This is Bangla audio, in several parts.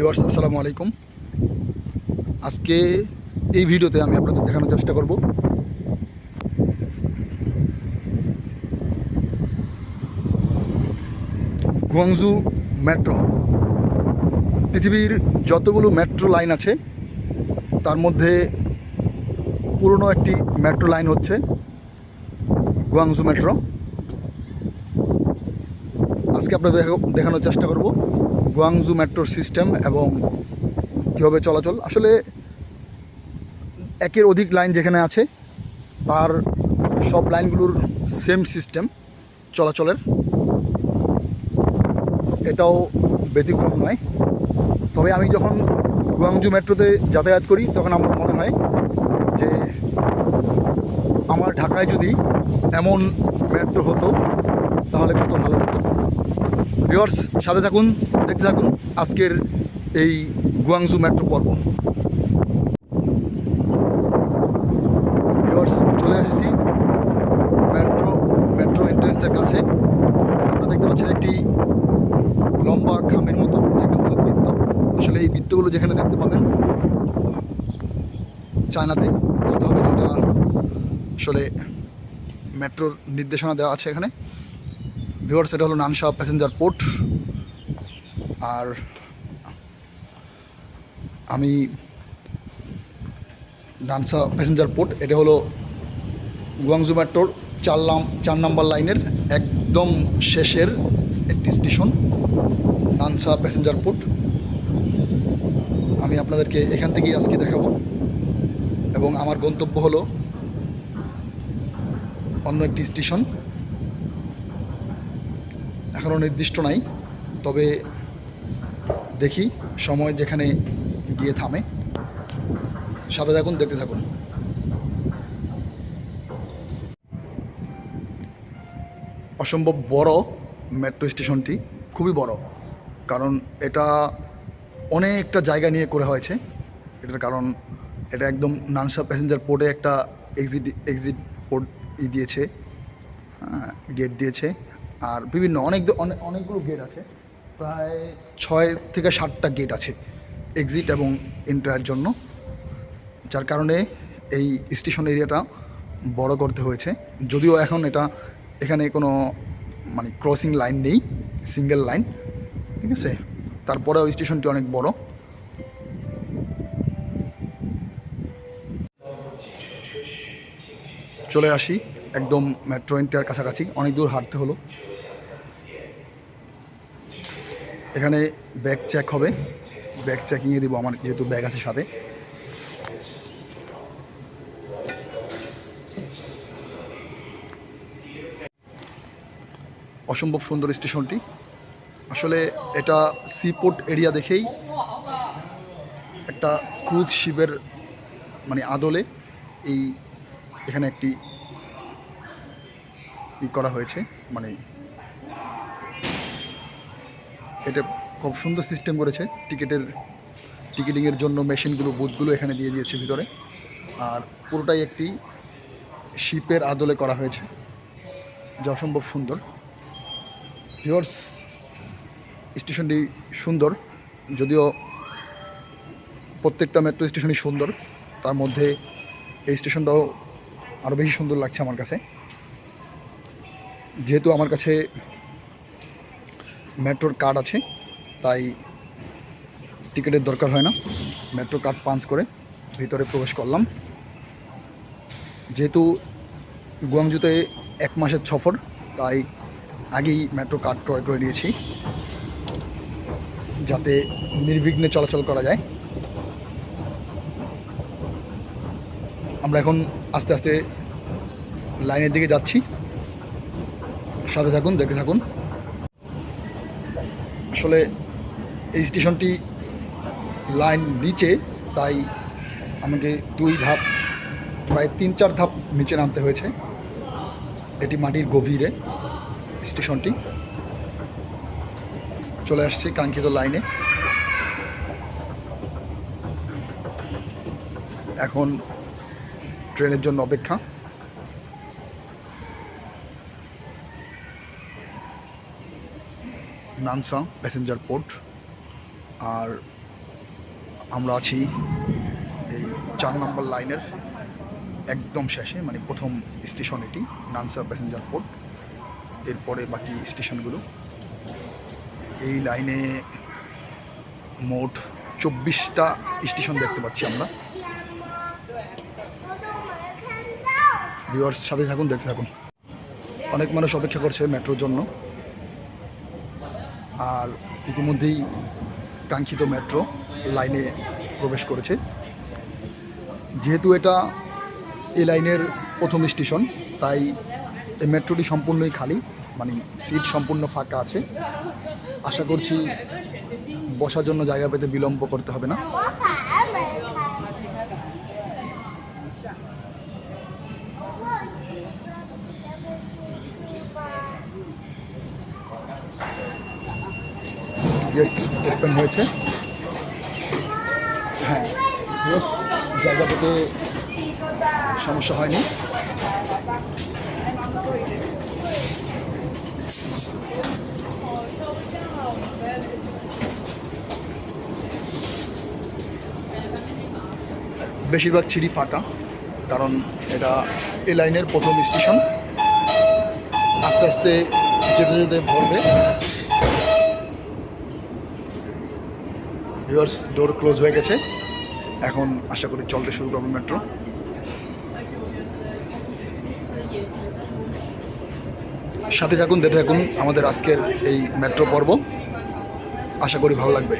ভিউয়ার্স, আসসালামু আলাইকুম। আজকে এই ভিডিওতে আমি আপনাদের দেখানোর চেষ্টা করব। Guangzhou metro. পৃথিবীর যতগুলো মেট্রো লাইন আছে, তার মধ্যে পুরনো একটি মেট্রো লাইন হচ্ছে গুয়াংজু মেট্রো। আজকে আপনাদের দেখা- দেখানোর চেষ্টা করব। গুয়াংজু মেট্রোর সিস্টেম এবং কীভাবে চলাচল, আসলে একের অধিক লাইন যেখানে আছে, তার সব লাইনগুলোর সেম সিস্টেম চলাচলের। এটাও ব্যতিক্রম নয়। তবে আমি যখন গুয়াংজু মেট্রোতে যাতায়াত করি, তখন আমার মনে হয় যে আমার ঢাকায় যদি এমন মেট্রো হতো, তাহলে কত ভালো হতো। ভিওর্স সাথে থাকুন। দেখতে থাকুন আজকের এই গুয়াংজু মেট্রো পর্ব। চলে এসেছি মেট্রো মেট্রো এন্ট্রেন্সের কাছে। আপনারা দেখতে পাচ্ছেন একটি লম্বা খামের মতো যে একটা বৃত্ত। আসলে এই বৃত্তগুলো যেখানে দেখতে পাবেন, চায়নাতে বুঝতে হবে যে এটা আসলে মেট্রোর নির্দেশনা দেওয়া আছে এখানে। ভিওর্স এটা হলো নানসা প্যাসেঞ্জার পোর্ট। আর আমি নানসা প্যাসেঞ্জার পোর্ট এটা হলো গুয়াংজু মেট্রোর চার নাম, চার নাম্বার লাইনের একদম শেষের একটি স্টেশন নানসা প্যাসেঞ্জার পোর্ট আমি আপনাদেরকে এখান থেকেই আজকে দেখাবো। এবং আমার গন্তব্য হলো অন্য একটি স্টেশন। এখনও নির্দিষ্ট নাই, তবে দেখি, সময় যেখানে গিয়ে থামে। সাথে থাকুন, দেখতে থাকুন। অসম্ভব বড় মেট্রো স্টেশনটি খুবই বড়। কারণ এটা অনেকটা জায়গা নিয়ে করে হয়েছে। এটার কারণ, এটা একদম নানসা প্যাসেঞ্জার পোর্টে একটা এক্সিট এক্সিট পোর্ট ই দিয়েছে গেট দিয়েছে। আর বিভিন্ন, অনেক অনেক, অনেকগুলো গেট আছে। প্রায় ছয় থেকে সাতটা গেট আছে এক্সিট এবং এন্ট্রার জন্য। যার কারণে এই স্টেশন এরিয়াটা বড় করতে হয়েছে। যদিও এখন এটা এখানে কোনো মানে ক্রসিং লাইন নেই সিঙ্গেল লাইন ঠিক আছে? তারপরেও স্টেশনটি অনেক বড়। চলে আসি একদম মেট্রো ইন্টার কাছাকাছি, অনেক দূর হাঁটতে হলো। এখানে ব্যাগ চেক হবে। ব্যাগ চেকিংয়ে দিব আমার যেহেতু ব্যাগ আছে সাথে। অসম্ভব সুন্দর স্টেশনটি। আসলে এটা সিপোর্ট এরিয়া দেখেই একটা ক্রুজ শিবের মানে আদলে এই এখানে একটি ই করা হয়েছে মানে এটা খুব সুন্দর সিস্টেম করেছে। টিকিটের, টিকিটিংয়ের জন্য মেশিনগুলো, বুথগুলো এখানে দিয়ে দিয়েছে ভিতরে। আর পুরোটাই একটি শিপের আদলে করা হয়েছে। যা অসম্ভব সুন্দর। ভিওর্স স্টেশনটি সুন্দর। যদিও প্রত্যেকটা মেট্রো স্টেশনই সুন্দর, তার মধ্যে এই স্টেশনটাও আরও বেশি সুন্দর লাগছে আমার কাছে। যেহেতু আমার কাছে মেট্রোর কার্ড আছে, তাই টিকিটের দরকার হয় না। মেট্রো কার্ড পাঞ্চ করে ভিতরে প্রবেশ করলাম। যেহেতু গুয়াংজুতে এক মাসের সফর, তাই আগেই মেট্রো কার্ড ক্রয় করে নিয়েছি, যাতে নির্বিঘ্নে চলাচল করা যায়। আমরা এখন আস্তে আস্তে লাইনের দিকে যাচ্ছি। সাথে থাকুন দেখে থাকুন। আসলে এই স্টেশনটি লাইন নিচে, তাই আমাকে দুই ধাপ, প্রায় তিন চার ধাপ নিচে নামতে হয়েছে। এটি মাটির গভীরে স্টেশনটি। চলে আসছি কাঙ্ক্ষিত লাইনে। এখন ট্রেনের জন্য অপেক্ষা। নানসা প্যাসেঞ্জার পোর্ট। আর আমরা আছি এই চার নম্বর লাইনের একদম শেষে মানে প্রথম স্টেশন এটি, নানসা প্যাসেঞ্জার পোর্ট। এরপরে বাকি স্টেশনগুলো। এই লাইনে মোট চব্বিশটা স্টেশন দেখতে পাচ্ছি আমরা। ভিউয়ার্স সাথে থাকুন, দেখতে থাকুন। অনেক মানুষ অপেক্ষা করছে মেট্রোর জন্য। আর ইতিমধ্যেই কাঙ্ক্ষিত মেট্রো লাইনে প্রবেশ করেছে। যেহেতু এটা এ লাইনের প্রথম স্টেশন, তাই এই মেট্রোটি সম্পূর্ণই খালি মানে সিট সম্পূর্ণ ফাঁকা আছে। আশা করছি বসার জন্য জায়গা পেতে বিলম্ব করতে হবে না। গেট ওপেন হয়েছে? হ্যাঁ জায়গা পেতে সমস্যা হয়নি। বেশিরভাগ ছিঁড়ি ফাঁকা, কারণ এটা এ লাইনের প্রথম স্টেশন। আস্তে আস্তে যেতে যেতে ভরবে। ভিউয়ার্স ডোর ক্লোজ হয়ে গেছে। এখন আশা করি চলতে শুরু করবে মেট্রো সাথে থাকুন, দেখে থাকুন আমাদের আজকের এই মেট্রো পর্ব। আশা করি ভালো লাগবে।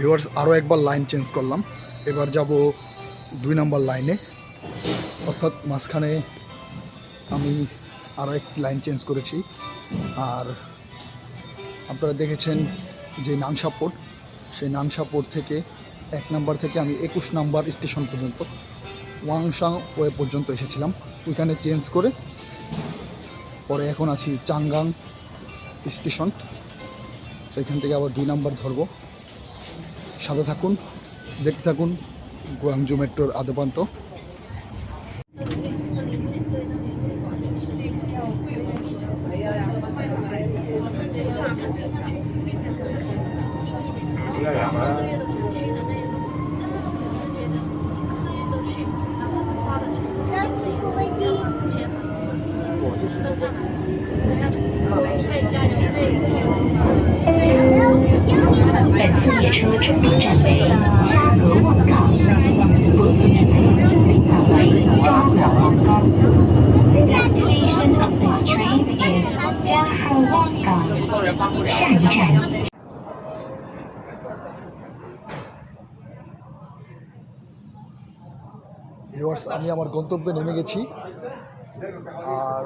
ভিউয়ার্স আরও একবার লাইন চেঞ্জ করলাম। এবার যাব দুই নম্বর লাইনে। অর্থাৎ মাঝখানে আমি আরও একটি লাইন চেঞ্জ করেছি। আর আপনারা দেখেছেন যে নানসাপোর্ট সেই নানসাপোর্ট থেকে এক নাম্বার থেকে আমি একুশ নাম্বার স্টেশন পর্যন্ত ওয়াংসাং ওয়ে পর্যন্ত এসেছিলাম। ওইখানে চেঞ্জ করে পরে এখন আছি চাঙ্গাং স্টেশন। সেখান থেকে আবার দুই নাম্বার ধরবো। সাথে থাকুন দেখতে থাকুন গোয়াংজু মেট্রোর আদপান্ত ভিউয়ার্স আমি আমার গন্তব্যে নেমে গেছি। আর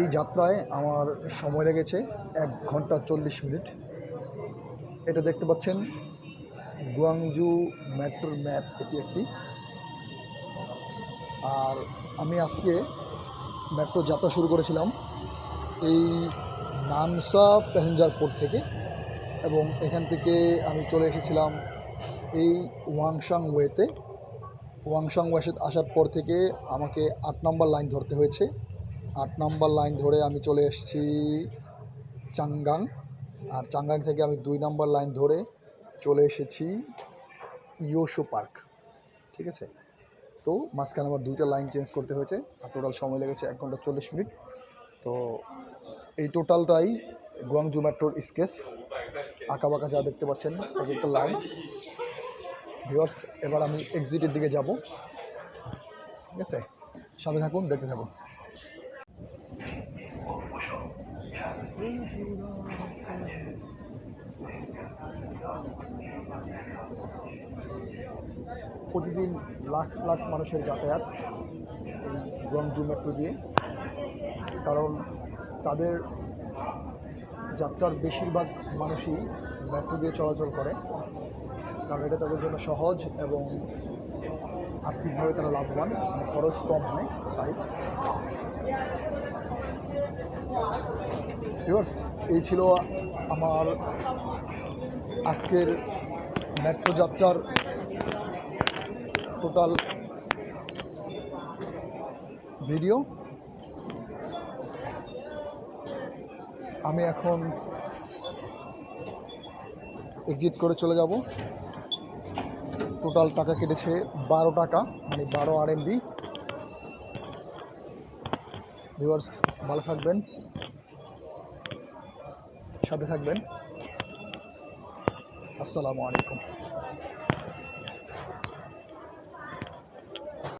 এই যাত্রায় আমার সময় লেগেছে এক ঘণ্টা চল্লিশ মিনিট। এটা দেখতে পাচ্ছেন, গুয়াংজু মেট্রোর ম্যাপ, এটি একটি। আর আমি আজকে মেট্রো যাত্রা শুরু করেছিলাম এই নানসা প্যাসেঞ্জার পোর্ট থেকে এবং এখান থেকে আমি চলে এসেছিলাম এই ওয়াংশাং ওয়েতে। ওয়াংশাং ওয়াসেদ আসার পর থেকে আমাকে আট নম্বর লাইন ধরতে হয়েছে। আট নম্বর লাইন ধরে আমি চলে এসেছি চাঙ্গাং আর চাঙ্গাং থেকে আমি দুই নম্বর লাইন ধরে চলে এসেছি ইয়োশো পার্ক। ঠিক আছে? তো মাঝখানে আমার দুইটা লাইন চেঞ্জ করতে হয়েছে। আর টোটাল সময় লেগেছে এক ঘণ্টা চল্লিশ মিনিট। তো এই টোটালটাই গুয়াংজু মেট্রোর স্কেচ। আঁকা বাঁকা যা দেখতে পাচ্ছেন এক একটা লাইন। ভিওর্স এবার আমি এক্সিটের দিকে যাব। ঠিক আছে? সাথে থাকুন, দেখতে থাকুন। প্রতিদিন লাখ লাখ মানুষের যাতায়াত এই গুয়াংজু মেট্রো দিয়ে। কারণ তাদের যাত্রার বেশিরভাগ মানুষই মেট্রো দিয়ে চলাচল করে। কারণ এটা তাদের জন্য সহজ এবং আর্থিকভাবে তারা লাভবান মানে খরচ কম হয়, তাই। এই ছিল আমার আজকের মেট্রো যাত্রার টোটাল ভিডিও। আমি এখন এক্সিট করে চলে যাব। টোটাল টাকা কেটেছে বারো টাকা মানে বারো আর এমবি ভিউয়ার্স ভালো থাকবেন। সাথে থাকবেন। আসসালামু আলাইকুম।